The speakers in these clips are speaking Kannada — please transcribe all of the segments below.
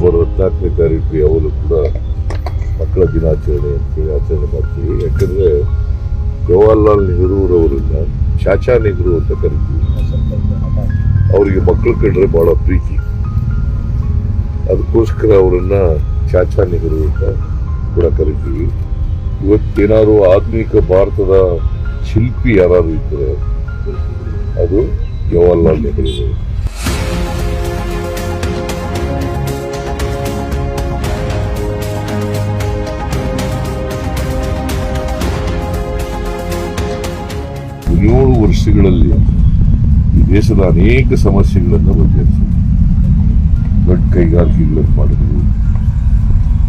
ಹದಿನಾಲ್ಕನೇ ತಾರೀಕು ಯಾವಾಗಲೂ ಕೂಡ ಮಕ್ಕಳ ದಿನಾಚರಣೆ ಅಂತೇಳಿ ಆಚರಣೆ ಮಾಡ್ತೀವಿ. ಯಾಕಂದ್ರೆ ಜವಾಹರ್ಲಾಲ್ ನೆಹರೂರವರನ್ನು ಚಾಚಾ ನೆಹರು ಅಂತ ಕರಿತೀವಿ. ಅವರಿಗೆ ಮಕ್ಕಳು ಕಂಡ್ರೆ ಬಹಳ ಪ್ರೀತಿ. ಅದಕ್ಕೋಸ್ಕರ ಅವರನ್ನು ಚಾಚಾ ನೆಹರು ಅಂತ ಕೂಡ ಕರಿತೀವಿ. ಇವತ್ತೇನಾದ್ರು ಆಧುನಿಕ ಭಾರತದ ಶಿಲ್ಪಿ ಯಾರಾದ್ರು ಇದ್ದರೆ ಅದು ಜವಾಹರ್ಲಾಲ್ ನೆಹರು. ಹದಿನೇಳು ವರ್ಷಗಳಲ್ಲಿ ಈ ದೇಶದ ಅನೇಕ ಸಮಸ್ಯೆಗಳನ್ನು ಬಗೆಹರಿಸಿದೆ. ದೊಡ್ಡ ಕೈಗಾರಿಕೆಗಳನ್ನು ಮಾಡಿದರು,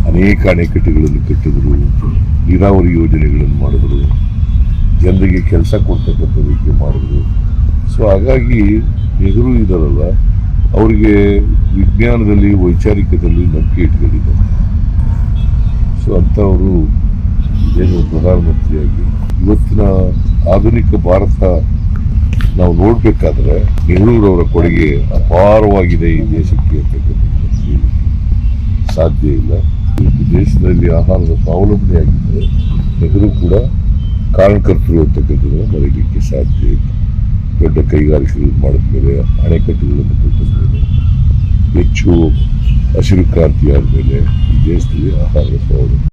ಅನೇಕ ಅಣೆಕಟ್ಟೆಗಳನ್ನು ಕಟ್ಟಿದರು, ನೀರಾವರಿ ಯೋಜನೆಗಳನ್ನು ಮಾಡಿದರು, ಜನರಿಗೆ ಕೆಲಸ ಕೊಡ್ತಕ್ಕಂಥ ರೀತಿ ಮಾಡಿದ್ರು. ಸೊ ಹಾಗಾಗಿ ನೆಹರು ಇದಾರಲ್ಲ, ಅವರಿಗೆ ವಿಜ್ಞಾನದಲ್ಲಿ, ವೈಚಾರಿಕದಲ್ಲಿ ನಂಬಿಕೆ ಇಟ್ಕೊಂಡಿದ್ದಾರೆ. ಸೊ ಅಂಥವರು ಏನು ಪ್ರಧಾನಮಂತ್ರಿಯಾಗಿ ಇವತ್ತಿನ ಆಧುನಿಕ ಭಾರತ ನಾವು ನೋಡಬೇಕಾದ್ರೆ ನೆಹರೂರವರ ಕೊಡುಗೆ ಅಪಾರವಾಗಿದೆ ಈ ದೇಶಕ್ಕೆ ಅಂತಕ್ಕಂಥದ್ದು. ಸಾಧ್ಯ ಇಲ್ಲ. ದೇಶದಲ್ಲಿ ಆಹಾರದ ಸ್ವಾವಲಂಬನೆ ಆಗಿದ್ದರೆ ನೆಹರು ಕೂಡ ಕಾರಣಕರ್ತರು ಅಂತಕ್ಕಂಥದ್ದನ್ನು ಮರೀಲಿಕ್ಕೆ ಸಾಧ್ಯ ಇಲ್ಲ. ದೊಡ್ಡ ಕೈಗಾರಿಕೆಗಳನ್ನು ಮಾಡಿದ ಮೇಲೆ, ಅಣೆಕಟ್ಟುಗಳನ್ನು ಕಟ್ಟಿದ ಹೆಚ್ಚು ಹಸಿರು ಕ್ರಾಂತಿ ಆದಮೇಲೆ ಈ ದೇಶದಲ್ಲಿ ಆಹಾರದ ಸ್ವಾವಲಂಬನೆ